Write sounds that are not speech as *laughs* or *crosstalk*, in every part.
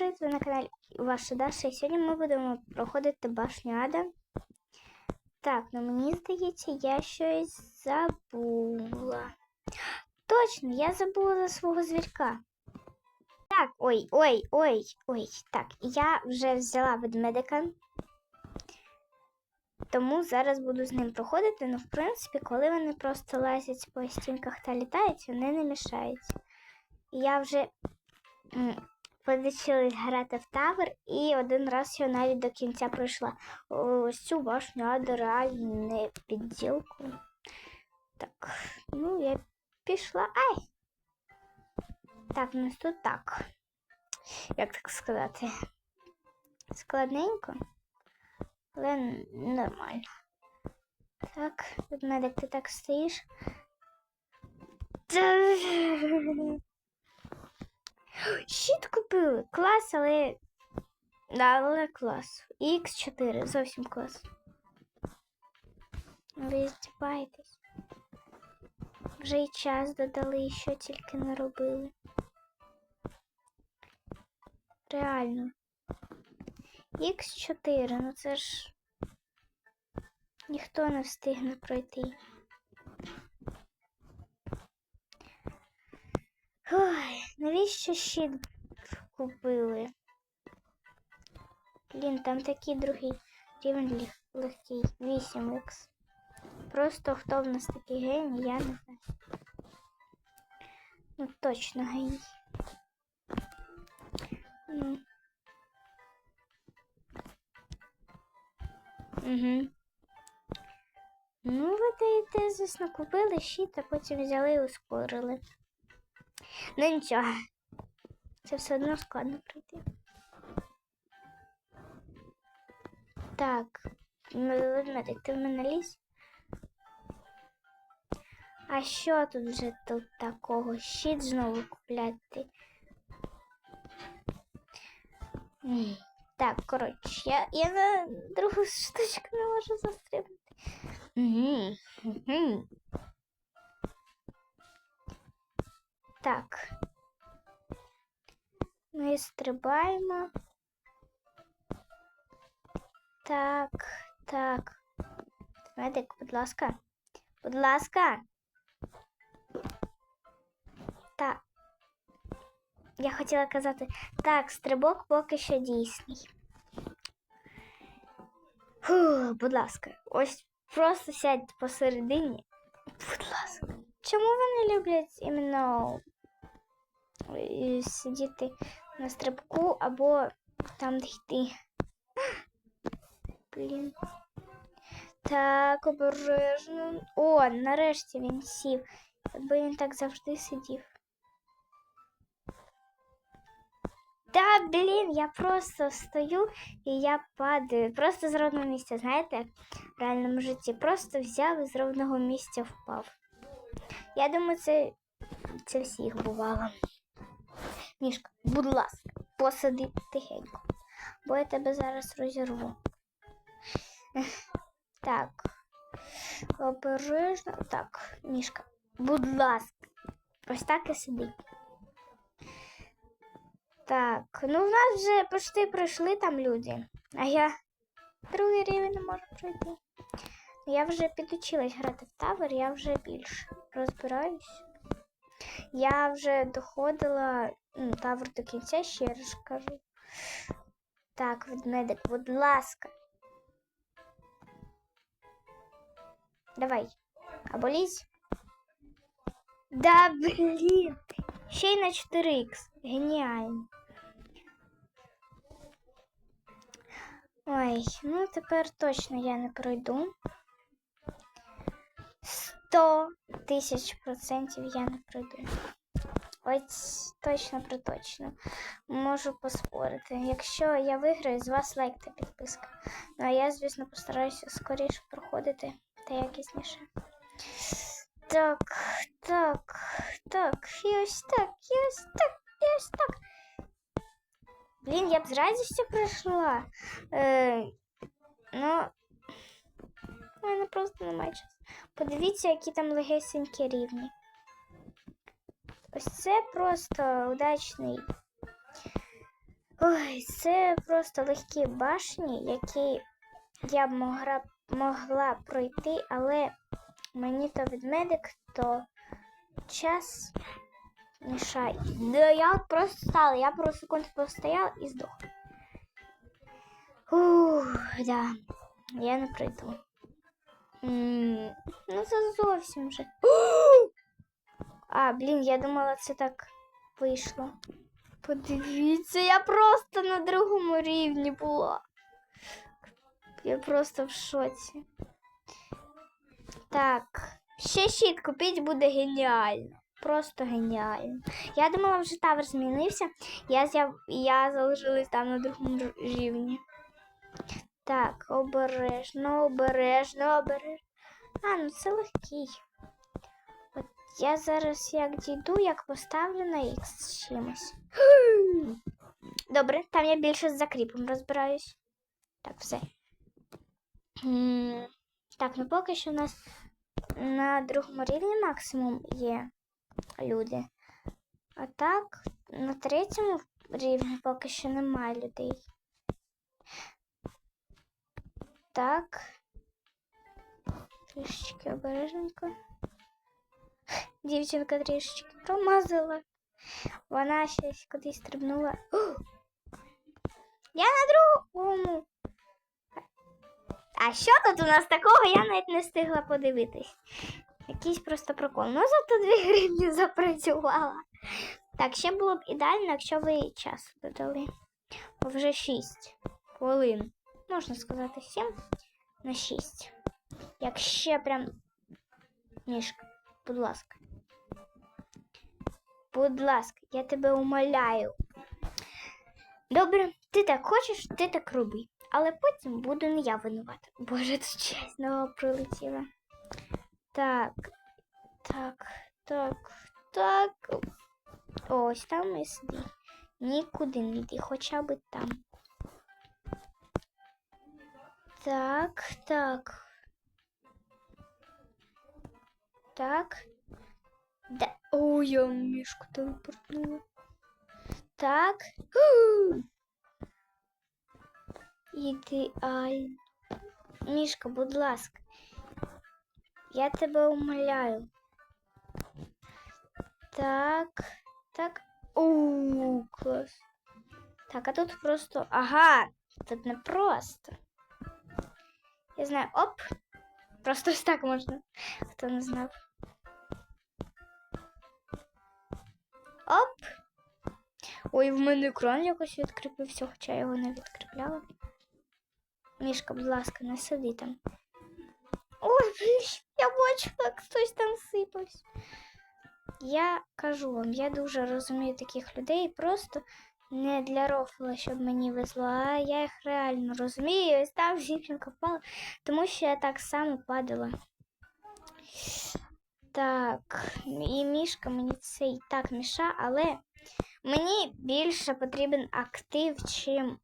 привіт! Ви на каналі Ваша Даша. І сьогодні ми будемо проходити башню Ада. Так, ну мені здається, я щось забула. Точно, я забула за свого звірка. Так, ой, ой, ой, ой. Так, я вже взяла ведмедика. Тому зараз буду з ним проходити. Ну, в принципі, коли вони просто лазять по стінках та літають, вони не мішають. Я вже м, грати в тавер і один раз я навіть до кінця пройшла. Ось цю башню Ада реально не підділку. Так, ну я пішла. Ай! Так, у нас тут так. Як так сказати? Складненько, але нормально. Так, тут ведмедик, ти так стоїш. Щит купили. Клас, але. Да, але клас. Х4, зовсім клас. Ви здіваєтесь. Вже і час додали, і що тільки не робили. Реально. Х4, ну це ж ніхто не встигне пройти. Ой, навіщо щит купили? Блін, там такий другий рівень лег- легкий. 8х. Просто хто в нас такий геній, я не знаю. Ну точно геній. Ну. Угу. Ну, ви даєте, звісно, купили щит, а потім взяли і ускорили. Ну нічого. Це все одно складно пройти. Так, ведмедик, ти в мене лізь? А що тут вже тут такого? Щит знову купляти. Так, коротше, я, я на другу *laughs* штучку не можу застрибнути. Мгм, мгм. Так. Ми стрибаємо. Так, так. Медик, будь ласка. Будь ласка. Так. Я хотіла казати, так, стрибок поки що дійсний. Фу, будь ласка, ось просто сядь посередині. Будь ласка. Чому вони люблять іменно сидіти на стрибку або там йти? *gasps* Блін. Так, обережно. О, нарешті він сів. Якби він так завжди сидів. Та, блін, я просто стою і я падаю. Просто з ровного місця, знаєте, в реальному житті. Просто взяв і з ровного місця впав. Я думаю, це, це всіх бувало. Мішка, будь ласка, посади тихенько, бо я тебе зараз розірву. *laughs* Так. Обережно. Так, мішка, будь ласка, ось так і сиди. Так, ну в нас вже почти пройшли там люди, а я другий рівень не можу пройти. Я вже підучилась грати в тавер, я вже більш розбираюсь. Я вже доходила ну, тавер до кінця, ще раз кажу. Так, ведмедик, будь ласка. Давай. Або лізь. Да, блін. Ще й на 4х. Геніально. Ой, ну тепер точно я не пройду. Сто тисяч процентів я не пройду. Ось точно приточно. Можу поспорити. Якщо я виграю, з вас лайк та підписка. Ну а я, звісно, постараюся скоріше проходити та якісніше. Так, так, так, і ось так, і ось так, і ось так. Блін, я б з радістю прийшла. Е, ну, у мене просто немає часу. Подивіться, які там легесенькі рівні. Ось це просто удачний Ой, це просто легкі башні, які я б могла, могла пройти, але мені то ведмедик, то час мішає. Я просто стала, я пару секунд постояла і здохла. Ух, да, я не пройду. Ну, це зовсім вже. *gasps* А, блін, я думала, це так вийшло. Подивіться, я просто на другому рівні була. Я просто в шоці. Так, ще щит купіть буде геніально. Просто геніально. Я думала, вже тавер змінився. Я, я залишилась там на другому рівні. Так, обережно, обережно, обережно. А, ну це легкий. От я зараз як дійду, як поставлю на X чимось. *gasps* Добре, там я більше з закріпом розбираюсь. Так, все. Так, ну поки що у нас на другому рівні максимум є люди. А так, на третьому рівні поки що немає людей. Так. Трішечки обережненько. Дівчинка трішечки промазала. Вона щось кудись стрибнула. О! Я на другому. А що тут у нас такого, я навіть не встигла подивитись. Якийсь просто прикол. Ну, зато дві гривні запрацювала. Так, ще було б ідеально, якщо ви час додали. Бо вже 6 хвилин. Можна сказати 7 на 6. Як ще прям. Мішка, будь ласка. Будь ласка, я тебе умоляю. Добре, ти так хочеш, ти так роби. Але потім буду не я винувата. Боже, часть знову прилетіла. Так, так, так, так. Ось там і сиди. Нікуди не йди, хоча б там. Так, так. Так. Да. Ой, я мішку телепортнула. Так. Ідеально. *gasps* Мішка, будь ласка. Я тебе умоляю. Так, так. О, клас. Так, а тут просто. Ага, тут не просто. Я знаю, оп. Просто ось так можна. Хто не знав. Оп. Ой, в мене екран якось відкріпився, хоча я його не відкріпляла. Мішка, будь ласка, не сиди там. Ой, я бачу, як хтось там сипався. Я кажу вам, я дуже розумію таких людей, просто не для рофла, щоб мені везло, а я їх реально розумію. Ось там дівчинка впала, тому що я так само падала. Так, і мішка мені це і так міша, але мені більше потрібен актив, чим,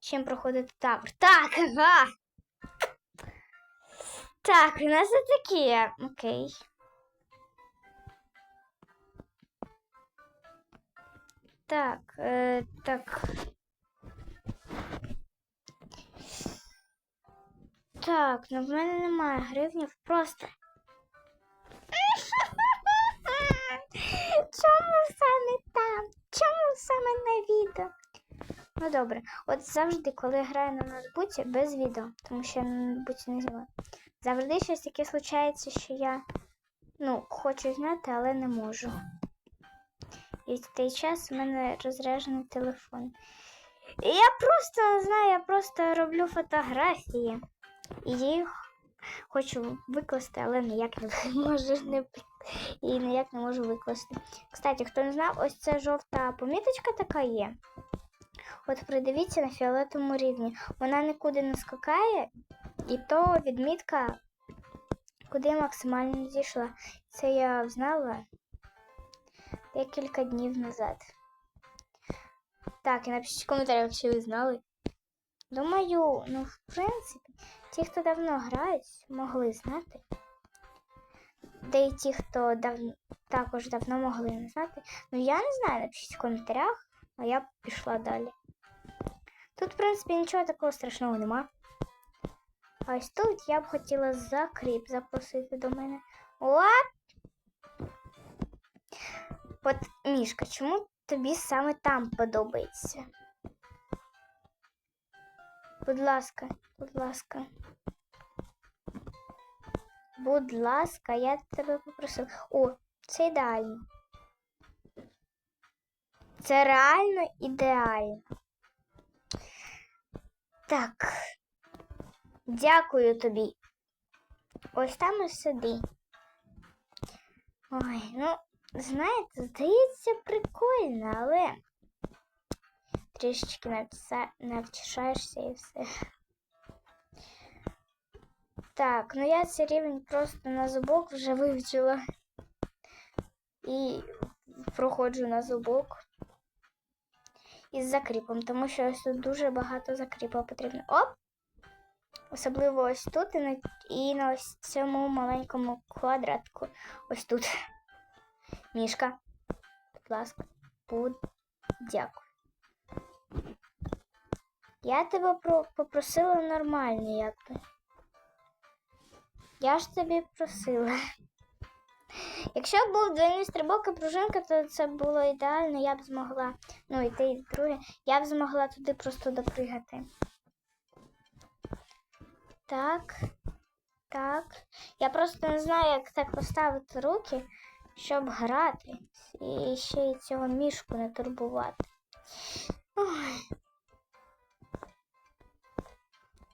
чим проходити табор. Так, ага. Так, у нас це таке. Окей. Так, е, так. Так, ну в мене немає гривнів, просто. *laughs* Чому саме там? Чому саме на відео? Ну добре, от завжди, коли граю на ноутбуці без відео, тому що я на ноутбуці не знімаю, завжди щось таке случається, що я ну, хочу зняти, але не можу. І в той час у мене розряджений телефон. І я просто знаю, я просто роблю фотографії. І їх хочу викласти, але ніяк не *laughs* можу не і ніяк не можу викласти. Кстати, хто не знав, ось ця жовта поміточка така є. От придивіться на фіолетовому рівні. Вона нікуди не скакає, і то відмітка, куди максимально дійшла. Це я знала декілька днів назад. Так, і напишіть в коментарях, якщо ви знали. Думаю, ну, в принципі, ті, хто давно грають, могли знати. Де й ті, хто дав... також давно могли не знати. Ну, я не знаю, напишіть в коментарях. а я пішла далі. Тут, в принципі, нічого такого страшного нема. Ось тут я б хотіла закріп запросити до мене. Оп! От, Мішка, чому тобі саме там подобається? Будь ласка, будь ласка. Будь ласка, я тебе попросила. О, це ідеально. Це реально ідеально. Так. Дякую тобі. Ось там і сиди. Ой, ну, знаєте, здається, прикольно, але трішечки навча... навчишаєшся і все. Так, ну я цей рівень просто на зубок вже вивчила. І проходжу на зубок із закріпом, тому що ось тут дуже багато закріпа потрібно. Оп! Особливо ось тут і на, і на ось цьому маленькому квадратку. Ось тут. Мішка. Будь ласка, будь дякую. Я тебе про, попросила нормально, якби. Я ж тобі просила. Якщо б був двойний стрибок і пружинка, то це було ідеально, я б змогла. Ну, і те, і друге, я б змогла туди просто допригати. Так. Так. Я просто не знаю, як так поставити руки, щоб грати. І ще й цього мішку не турбувати. Ой.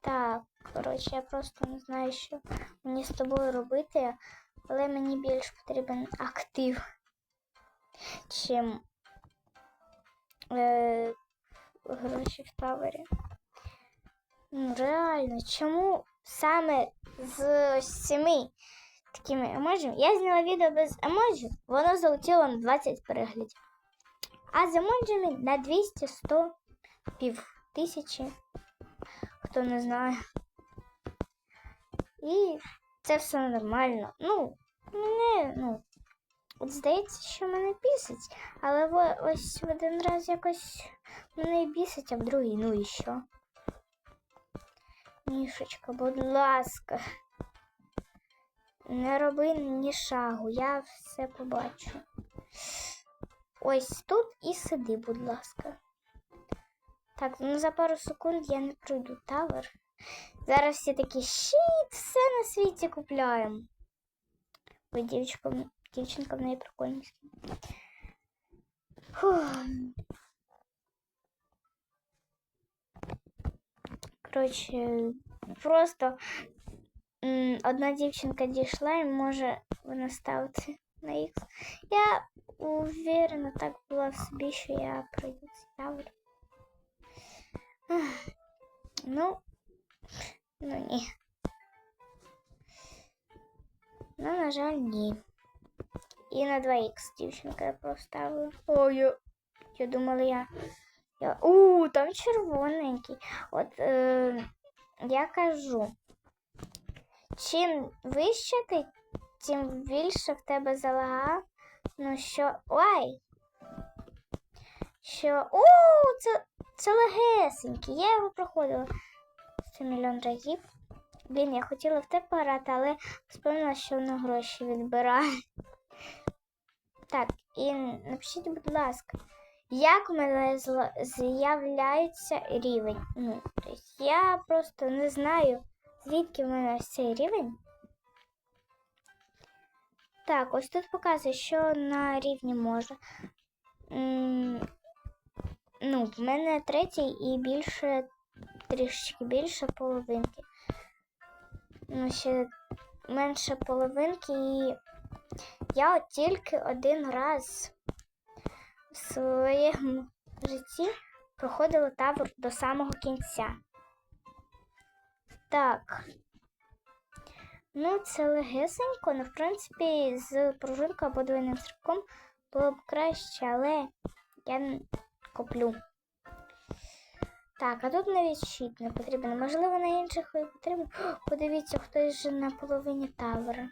Так, коротше, я просто не знаю, що мені з тобою робити, але мені більш потрібен актив, чим е, гроші в тавері. Ну, реально, чому саме з цими такими емоджами? Я зняла відео без емоджі, воно залетіло на 20 переглядів. А з емоджами на 200, 100, пів тисячі, хто не знає. І це все нормально. Ну, мене, ну, от здається, що мене бісить, але ось в один раз якось мене бісить, а в другий, ну і що? Мішечка, будь ласка. Не роби ні шагу, я все побачу. Ось тут і сиди, будь ласка. Так, ну за пару секунд я не пройду тавер. Зараз всі такі щит, все на світі купляємо. Ой, дівчинка, дівчинка в неї. Фух. Коротше, просто одна дівчинка дійшла і може вона ставити на X. Я уверена, так була в собі, що я пройду цей тавер. Ах, Ну, ну ні. Ну, на жаль, ні. І на 2х дівчинка я поставила. Ой, я, я думала, я. я... У, там червоненький. От е, я кажу, чим вище ти, тим більше в тебе залага. Ну що. Ой! Що. У, це, це легесенький. Я його проходила 100 мільйон разів. Блін, я хотіла в те пограти, але вспомнила, що воно гроші відбирає. Так, і напишіть, будь ласка, як у мене з'являється рівень? Ну, тобто я просто не знаю, звідки в мене цей рівень. Так, ось тут показує, що на рівні може. Ну, в мене третій і більше, трішечки більше половинки. Ну, ще менше половинки і я от тільки один раз в своєму житті проходила табор до самого кінця. Так. Ну, це легесенько, але в принципі з пружинкою або двойним стрибком було б краще, але я куплю. Так, а тут навіть щит не потрібен. Можливо, на інших і потрібен. Подивіться, хтось же на половині тавера.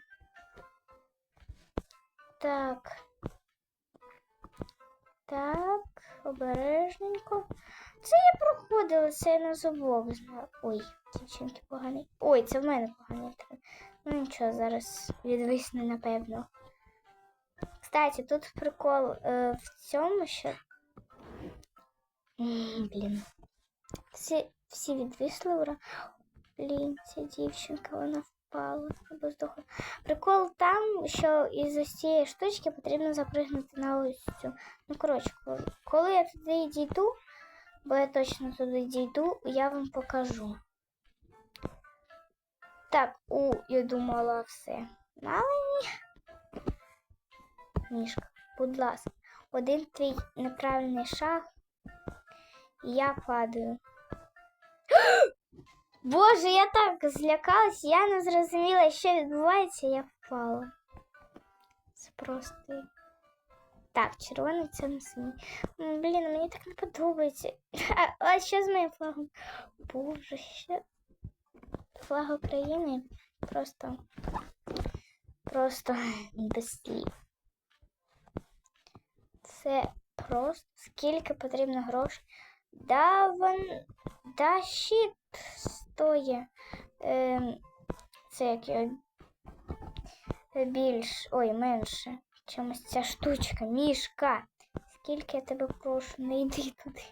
Так. Так, обережненько. Це я проходила, це я на зубок знала. Ой, дівчинки поганий. Ой, це в мене поганий. Ну нічого, зараз відвисне, напевно. Кстати, тут прикол е, в цьому, що. Блін. Всі, всі відвисли, ура. Блін, ця дівчинка, вона впала або здохла. Прикол там, що із цієї штучки потрібно запригнути на ось цю. Ну, коротше, коли я туди дійду, бо я точно туди дійду, я вам покажу. Так, у, я думала все. Але ні. Мішка, будь ласка, один твій неправильний шаг, і я падаю. *gasps* Боже, я так злякалась, я не зрозуміла, що відбувається, я впала. Це просто. Так, червоний це не синій. Блін, мені так не подобається. *laughs* А, а що з моїм флагом? Боже, що? Флаг України просто. Просто без слів. Це просто скільки потрібно грошей. Да, вон, да, щит стоїть. Ем, це як його більш, ой, менше, чимось ця штучка, мішка. Скільки я тебе прошу, не йди туди.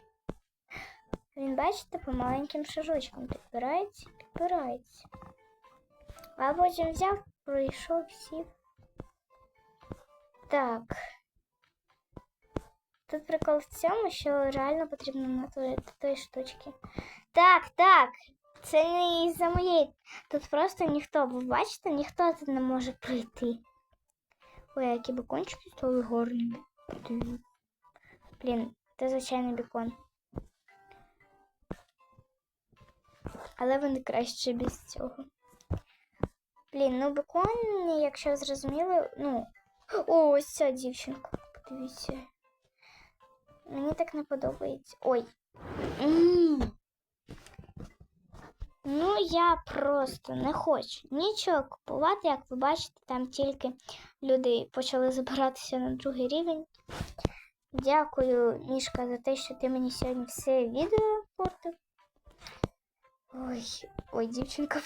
Він, бачите, по маленьким шажочкам підбирається, підбирається. А потім взяв, пройшов, сів. Так. Тут прикол в цьому, що реально потрібно на до тої штучки. Так, так. Це не із-за моєї. Тут просто ніхто, ви бачите, ніхто тут не може прийти. Ой, які бекончики стали. Подивіться. Блін, це звичайний бекон. Але вони краще без цього. Блін, ну бекон, якщо зрозуміли, ну. О, ось ця дівчинка. Подивіться. Мені так не подобається. Ой. М. Ну, я просто не хочу нічого купувати, як ви бачите, там тільки люди почали забиратися на другий рівень. Дякую, Мішка, за те, що ти мені сьогодні все відео портив. Ой, ой, дівчинка.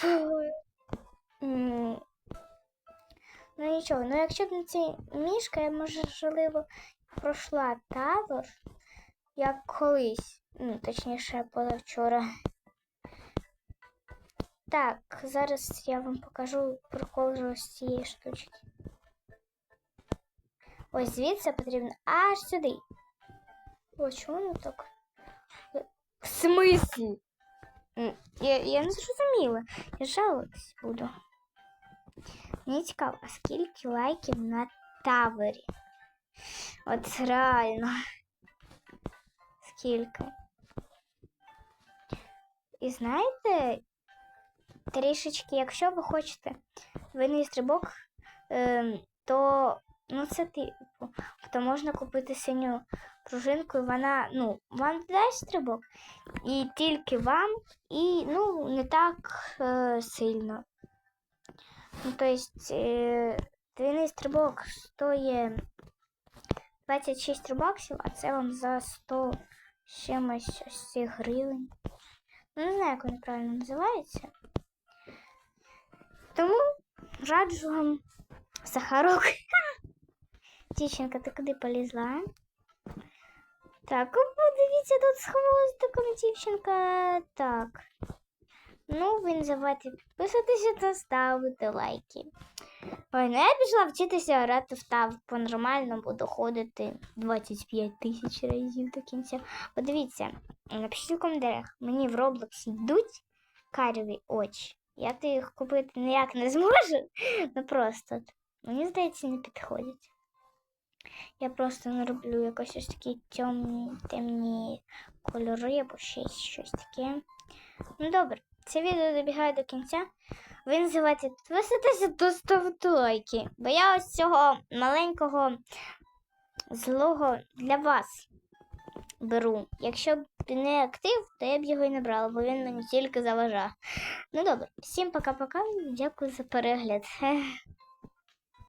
Ну нічого, ну якщо б не цей мішка, я можливо пройшла табор, як колись, ну, точніше, позавчора. Так, зараз я вам покажу прикол з цієї штучки. Ось звідси потрібно аж сюди. О, чому не так? В смислі? М, Я, я не зрозуміла. Я жалуватись буду. Мені цікаво, а скільки лайків на таборі? От реально. Скільки? І знаєте, трішечки, якщо ви хочете винний стрибок, ем, то ну це типу, то можна купити синю пружинку, і вона ну, вам дасть стрибок, і тільки вам, і ну, не так е, сильно. Ну, то есть, е, двійний стрибок стоїть 26 рубаксів, а це вам за 100 чимось гривень. Ну, не знаю, як він правильно називається. Тому раджу вам сахарок. *laughs* Дівчинка, ти куди полізла? Так, подивіться тут з хвостиком, дівчинка. Так. Ну, ви не забувайте підписатися та ставити лайки. Ой, ну я пішла вчитися грати в тав. По-нормальному буду ходити 25 тисяч разів до кінця. Подивіться, напишіть у коментарях, мені в Роблоксі йдуть карові очі. Я то їх купити ніяк не зможу. Ну просто мені здається, не підходять. Я просто не роблю якось ось такі темні, темні кольори або ще щось таке. Ну добре, це відео добігає до кінця. Ви не забувайте підписатися *laughs* та ставити лайки. Бо я ось цього маленького злого для вас беру. Якщо б не актив, то я б його і не брала, бо він мені тільки заважав. Ну добре, всім пока-пока. Дякую за перегляд. *laughs*